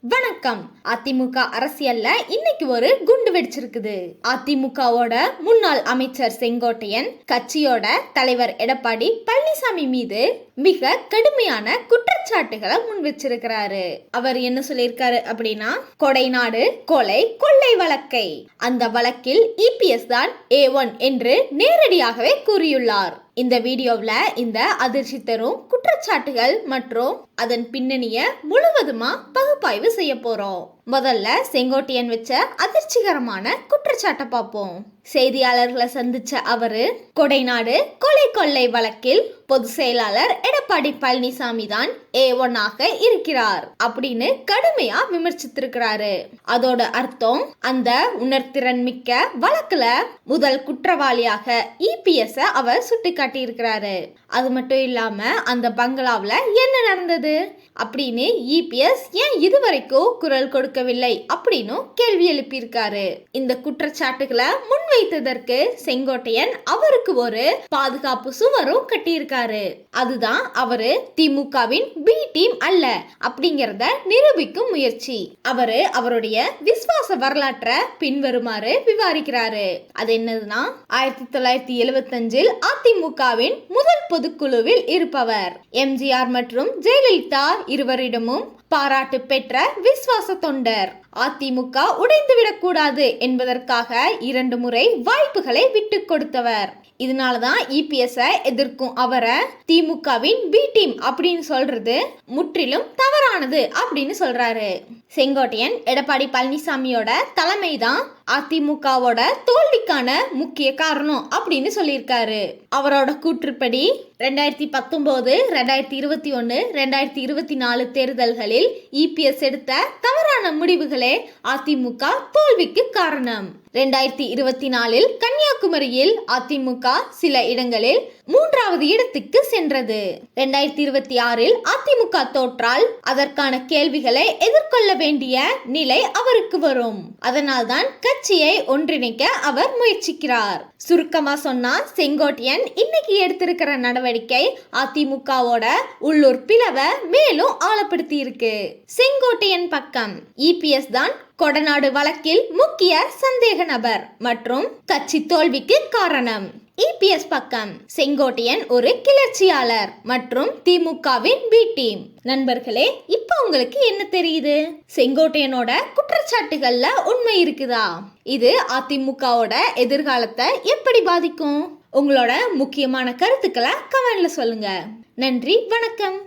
வணக்கம். அதிமுக அரசியல்ல இன்னைக்கு ஒரு குண்டு வெடிச்சிருக்குது. அதிமுகவோட முன்னாள் அமைச்சர் செங்கோட்டையன் கட்சியோட தலைவர் எடப்பாடி பழனிசாமி மீது மிக கடுமையான குற்றச்சாட்டுகளை முன் வச்சிருக்கிறாரு. அவர் என்ன சொல்லியிருக்காரு அப்படின்னா கொடைநாடு கொலை கொள்ளை வழக்கை. அந்த வழக்கில் இபிஎஸ் தான் ஏ ஒன் என்று நேரடியாகவே கூறியுள்ளார். இந்த வீடியோவில் இந்த அதிர்ச்சி தரும் குற்றச்சாட்டுகள் மற்றும் அதன் பின்னணியை முழுவதுமா பகுப்பாய்வு செய்ய போறோம். முதல்ல செங்கோட்டையன் வச்ச அதிர்ச்சிகரமான குற்றச்சாட்டை பார்ப்போம். செய்தியாளர்களை சந்திச்ச அவரு கொடைநாடு கொலை கொள்ளை வழக்கில் பொதுச் செயலாளர் எடப்பாடி பழனிசாமி தான் ஏ ஒன்னாக இருக்கிறார் அப்படின்னு கடுமையா விமர்சித்திருக்கிறாரு. அதோட அர்த்தம் அந்த உணர்திறன் மிக்க வழக்குல முதல் குற்றவாளியாக இபிஎஸ் அவர் சுட்டி காட்டியிருக்கிறாரு அது மட்டும் இல்லாம அந்த பங்களாவில் என்ன நடந்தது? அப்படின்னு இபிஎஸ் ஏன் இதுவரைக்கும் குரல் கொடுக்கவில்லை அப்படின்னு கேள்வி எழுப்பியிருக்காரு. இந்த குற்றச்சாட்டுகளை முன்வைத்ததற்கு செங்கோட்டையன் அவருக்கு ஒரு பாதுகாப்பு சுவரும் கட்டியிருக்காரு. அதுதான் அவரு திமுகவின் பி டீம் அல்ல அப்படிங்கறத நிரூபிக்கும் முயற்சி. அவரு அவருடைய விசுவாச வரலாற்றை பின்வருமாறு விவாரிக்கிறாரு அது என்னதுன்னா ஆயிரத்தி தொள்ளாயிரத்தி எழுபத்தஞ்சில் அதிமுகவின் முதல் பொதுக்குழுவில் இருப்பவர். எம்ஜிஆர் மற்றும் ஜெயலலிதா இருவரிடமும் பாராட்டு பெற்ற விசுவாச தொண்டர். அதிமுக உடைந்துவிடக்கூடாது என்பதற்காக இரண்டு முறை வாய்ப்புகளை விட்டு கொடுத்தவர். இதனாலதான் இபிஎஸ் எதிர்க்கும் அவரை திமுகவின் பி டீம் அப்படின்னு சொல்றது முற்றிலும் தவறானது அப்படின்னு சொல்றாரு. செங்கோட்டையன் எடப்பாடி பழனிசாமியோட தலைமை தான் அதிமுகவோட தோல்விக்கான முக்கிய காரணம் அப்படின்னு சொல்லியிருக்காரு. அவரோட கூற்றுப்படி ரெண்டாயிரத்தி பத்தொன்பது ரெண்டாயிரத்தி இருபத்தி ஒன்று ரெண்டாயிரத்தி இருபத்தி நாலு தேர்தல்களில் இபிஎஸ் எடுத்த தவறான முடிவுகளே அதிமுக தோல்விக்கு காரணம். ரெண்டாயிரத்தி இருபத்தி நாலில் கன்னியாகுமரியில் அதிமுக சில இடங்களில் மூன்றாவது இடத்துக்கு சென்றது. ரெண்டாயிரத்தி இருபத்தி ஆறில் அதிமுக தோற்றால் அதற்கான கேள்விகளை எதிர்கொள்ள வேண்டிய நிலை அவருக்கு வரும். அதனால்தான் கட்சியை ஒன்றிணைக்க அவர் முயற்சிக்கிறார். சுருக்கமா சொன்னா செங்கோட்டையன் இன்னைக்கு எடுத்திருக்கிற நடவடிக்கை அதிமுகவோட உள்ளூர் பிளவை மேலும் ஆழப்படுத்தி இருக்கு செங்கோட்டையன் பக்கம். இபிஎஸ் தான் கொடநாடு வழக்கில் முக்கிய சந்தேக நபர் மற்றும் கட்சி தோல்விக்கு காரணம். இபிஎஸ் பக்கம் செங்கோட்டையன் ஒரு கிளர்ச்சியாளர் மற்றும் திமுகவின் பி டீம் நண்பர்களே இப்போ உங்களுக்கு என்ன தெரியுது? செங்கோட்டையனோட குற்றச்சாட்டுகள்ல உண்மை இருக்குதா? இது அதிமுகவோட எதிர்காலத்தை எப்படி பாதிக்கும்? உங்களோட முக்கியமான கருத்துக்களை கமெண்ட்ல சொல்லுங்க. நன்றி வணக்கம்.